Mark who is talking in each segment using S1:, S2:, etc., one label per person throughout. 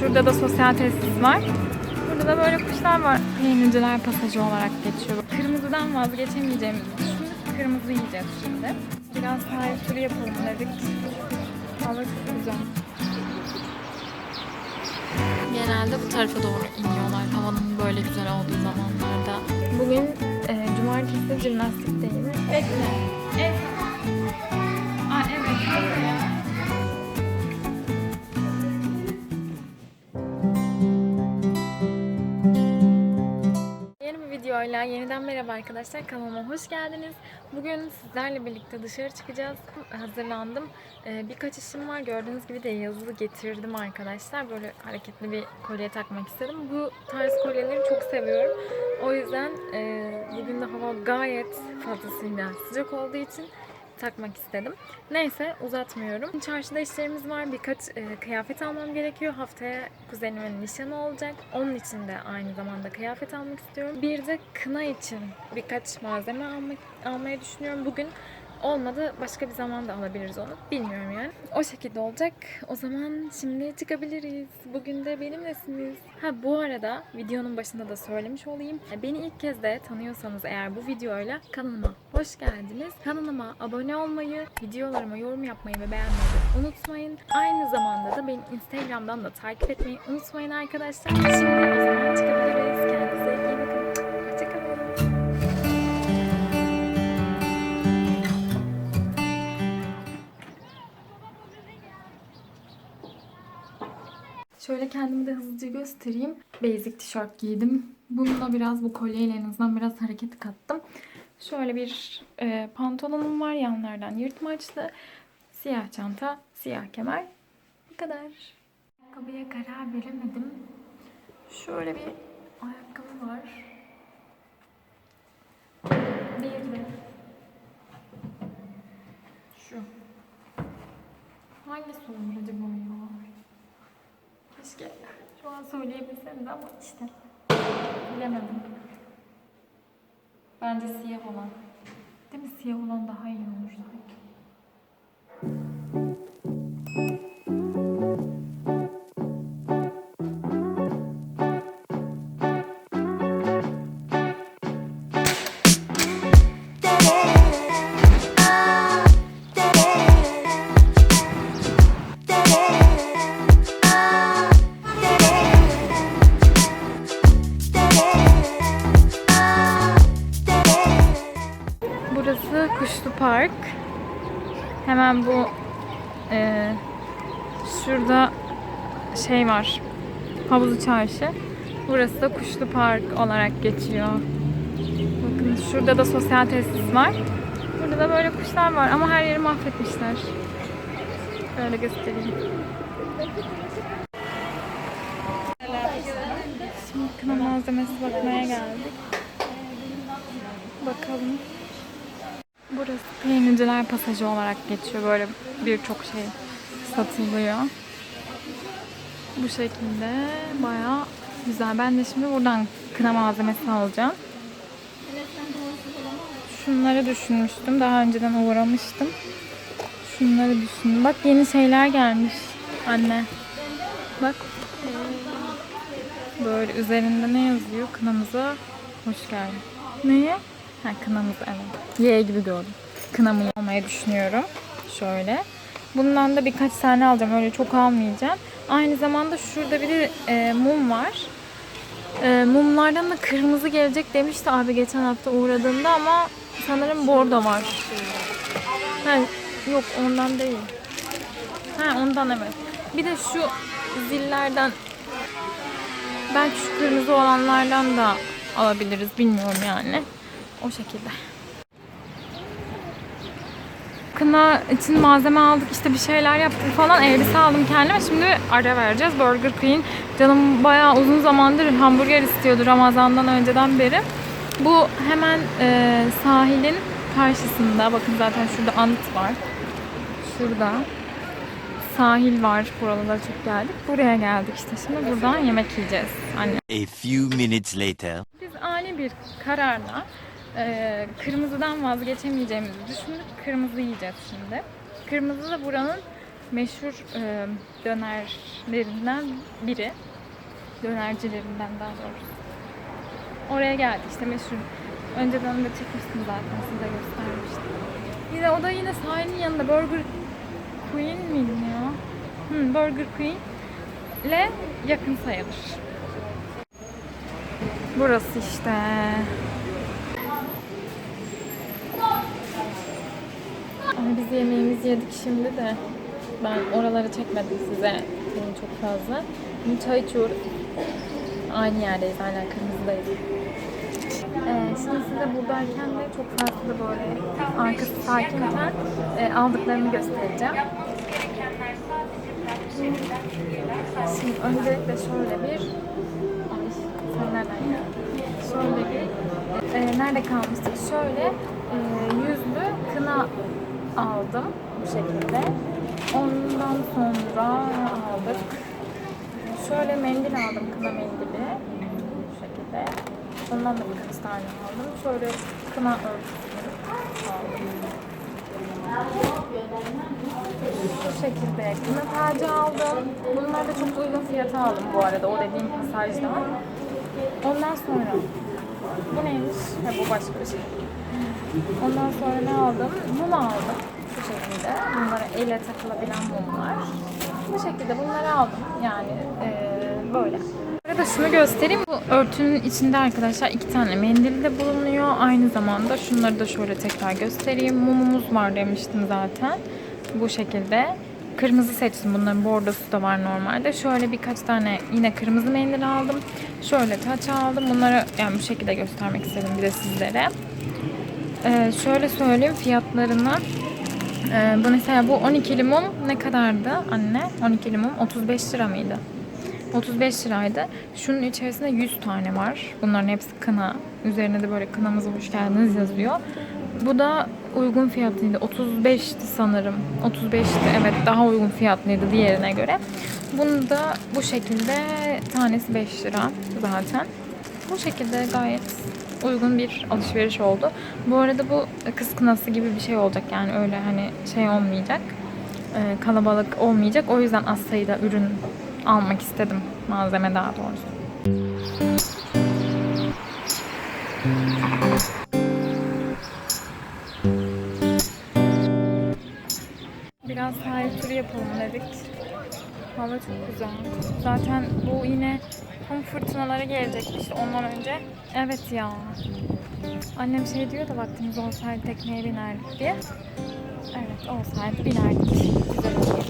S1: şurada da sosyal tesis var. Burada da böyle kuşlar var. Peynirciler pasajı olarak geçiyor. Kırmızıdan vazgeçemeyeceğimizi düşündük. Kırmızı yiyeceğiz şimdi. Biraz sahil turu yapalım dedik. Hava çok güzel. Genelde bu tarafa doğru iniyorlar havanın böyle güzel olduğu zamanlarda. Bugün e, cumartesi jimnastikteyim. Bekle. Evet. Aa, evet. Bekle. Videoyla yeniden merhaba arkadaşlar. Kanalıma hoş geldiniz. Bugün sizlerle birlikte dışarı çıkacağız. Hazırlandım. Ee, birkaç işim var. Gördüğünüz gibi de yazılı getirdim arkadaşlar. Böyle hareketli bir kolye takmak istedim. Bu tarz kolyeleri çok seviyorum. O yüzden e, bugün de hava gayet fazlasıyla sıcak olduğu için takmak istedim. Neyse uzatmıyorum. Çarşıda işlerimiz var. Birkaç e, kıyafet almam gerekiyor. Haftaya kuzenimin nişanı olacak. Onun için de aynı zamanda kıyafet almak istiyorum. Bir de kına için birkaç malzeme almak, almayı düşünüyorum. Bugün olmadı başka bir zaman da alabiliriz onu. Bilmiyorum yani. O şekilde olacak. O zaman şimdi çıkabiliriz. Bugün de benimlesiniz. Ha bu arada videonun başında da söylemiş olayım. Beni ilk kez de tanıyorsanız eğer bu videoyla kanalıma hoş geldiniz. Kanalıma abone olmayı, videolarıma yorum yapmayı ve beğenmeyi unutmayın. Aynı zamanda da beni Instagram'dan da takip etmeyi unutmayın arkadaşlar. Şimdi o zaman çıkabiliriz. Kendinize iyi bakın. Şöyle kendimi de hızlıca göstereyim. Basic tişört giydim. Bununla biraz bu kolyeyle en azından biraz hareket kattım. Şöyle bir e, pantolonum var yanlardan yırtmaçlı. Siyah çanta, siyah kemer. Bu kadar. Ayakkabıya karar veremedim. Şöyle bir ayakkabı var. Bir de şu. Hangisi olur acaba ya? Keşke şu an söyleyebilseniz ama işte bilemedim. Bence siyah olan. Değil mi? Siyah olan daha iyi Hemen bu e, şurada şey var. Havuzlu Çarşı. Burası da Kuşlu Park olarak geçiyor. Bakın şurada da sosyal tesis var. Burada da böyle kuşlar var ama her yeri mahvetmişler. Şöyle göstereyim. Şimdi kına malzemesi bakmaya geldik. Bakalım. Burası peynirciler pasajı olarak geçiyor. Böyle birçok şey satılıyor. Bu şekilde bayağı güzel. Ben de şimdi buradan kına malzemesi alacağım. Şunları düşünmüştüm. Daha önceden uğramıştım. Şunları düşündüm. Bak yeni şeyler gelmiş anne. Bak. Böyle üzerinde ne yazıyor? Kınamıza hoş geldin. Neye? Ha kınamız evet. Y gibi gördüm. Kınamı almayı düşünüyorum. Şöyle. Bundan da birkaç tane alacağım. Öyle çok almayacağım. Aynı zamanda şurada bir de e, mum var. E, mumlardan da kırmızı gelecek demişti abi geçen hafta uğradığında ama sanırım bordo var. Ha, yok ondan değil. Ha ondan evet. Bir de şu zillerden belki şu kırmızı olanlardan da alabiliriz. Bilmiyorum yani. O şekilde. Kına için malzeme aldık işte bir şeyler yaptık falan. Elbise aldım kendime. Şimdi ara vereceğiz. Burger King canım bayağı uzun zamandır hamburger istiyordu Ramazan'dan önceden beri. Bu hemen e, sahilin karşısında. Bakın zaten şurada anıt var. Şurada sahil var. Buralara çok geldik. Buraya geldik işte. Şimdi buradan yemek yiyeceğiz. Anne.
S2: A few minutes later.
S1: biz ani bir kararla e, kırmızıdan vazgeçemeyeceğimizi düşündük. Kırmızı yiyeceğiz şimdi. Kırmızı da buranın meşhur e, dönerlerinden biri. Dönercilerinden daha doğrusu. Oraya geldik işte meşhur. Önceden de çekmiştim zaten size göstermiştim. Yine o da yine sahilin yanında Burger Queen miydi o? Hı, Burger Queen ile yakın sayılır. Burası işte. Biz yemeğimizi yedik şimdi de. Ben oraları çekmedim size yani çok fazla. Şimdi çay içiyoruz. Aynı yerdeyiz hala kırmızıdayız. Ee, şimdi size buradayken de çok farklı böyle arkası sakinken e, aldıklarımı göstereceğim. Şimdi öncelikle şöyle bir sen nereden? Şöyle bir e, nerede kalmıştık? Şöyle e, yüzlü kına aldım bu şekilde. Ondan sonra aldık. Şöyle mendil aldım, kına mendili. Bu şekilde. Ondan da birkaç tane aldım. Şöyle kına örtüsü aldım. Bu şekilde kına tacı aldım. Bunları da çok uygun fiyata aldım bu arada. O dediğim pasajda. Ondan sonra bu neymiş? Ha, bu başka bir şey. Ondan sonra ne aldım? Mum aldım. Bu şekilde. Bunlara elle takılabilen mumlar. Bu şekilde bunları aldım. Yani eee, böyle. Burada şunu göstereyim. Bu örtünün içinde arkadaşlar iki tane mendil de bulunuyor. Aynı zamanda şunları da şöyle tekrar göstereyim. Mumumuz var demiştim zaten. Bu şekilde. Kırmızı seçtim. Bunların bordosu da var normalde. Şöyle birkaç tane yine kırmızı mendil aldım. Şöyle taç aldım. Bunları yani bu şekilde göstermek istedim bir de sizlere. Ee, şöyle söyleyeyim fiyatlarını. Ee, bu mesela bu 12 limon ne kadardı anne? 12 limon 35 lira mıydı? 35 liraydı. Şunun içerisinde 100 tane var. Bunların hepsi kına. Üzerine de böyle kınamıza hoş geldiniz yazıyor. Bu da uygun fiyatlıydı. 35'ti sanırım. 35'ti evet daha uygun fiyatlıydı diğerine göre. Bunu da bu şekilde tanesi 5 lira zaten. Bu şekilde gayet uygun bir alışveriş oldu. Bu arada bu kız kınası gibi bir şey olacak yani öyle hani şey olmayacak. Ee, kalabalık olmayacak. O yüzden az sayıda ürün almak istedim. Malzeme daha doğrusu. Biraz sahil turu yapalım dedik. Hava çok güzel. Zaten bu yine kum fırtınaları gelecekti işte ondan önce. Evet ya. Annem şey diyor da vaktimiz olsaydı tekneye binerdik diye. Evet olsaydı binerdik. Güzel olurdu.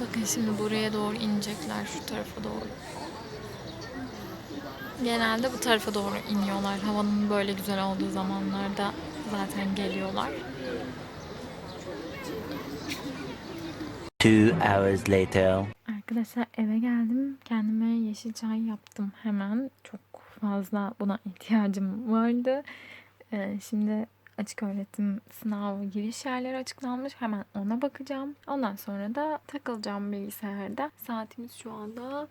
S1: Bakın şimdi buraya doğru inecekler şu tarafa doğru. Genelde bu tarafa doğru iniyorlar. Havanın böyle güzel olduğu zamanlarda zaten geliyorlar.
S2: Two hours later.
S1: Arkadaşlar eve geldim. Kendime yeşil çay yaptım hemen. Çok fazla buna ihtiyacım vardı. Ee, şimdi açık öğretim sınav giriş yerleri açıklanmış. Hemen ona bakacağım. Ondan sonra da takılacağım bilgisayarda. Saatimiz şu anda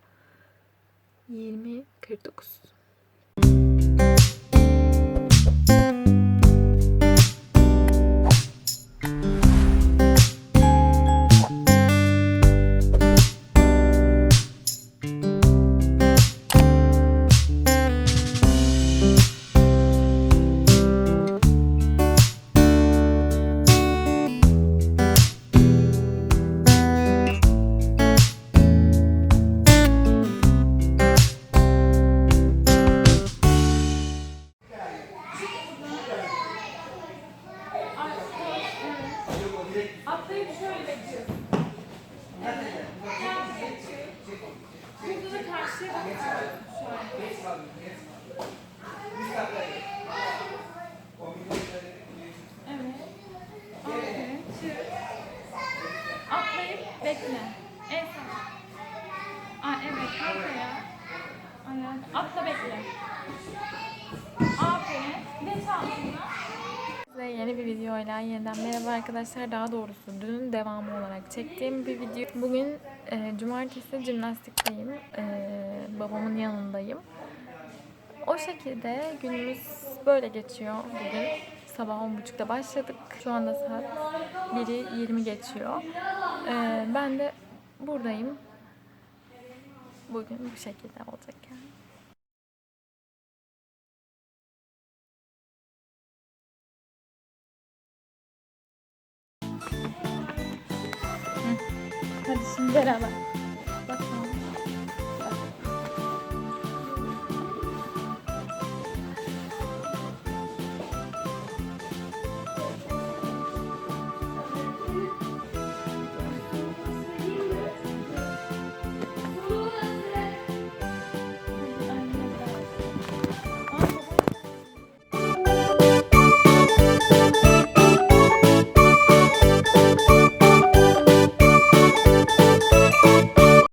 S1: 20.49. bekle. En sağ. Aa, evet. Arkaya. Ayağa. Atla bekle. Aferin. Geç altına. Size yeni bir videoyla yeniden merhaba arkadaşlar. Daha doğrusu dün devamı olarak çektiğim bir video. Bugün e, cumartesi jimnastikteyim. E, babamın yanındayım. O şekilde günümüz böyle geçiyor bugün. Sabah 10.30'da başladık. Şu anda saat 1'i 20 geçiyor. E, ben de buradayım. Bugün bu şekilde olacak yani. Hadi şimdi beraber.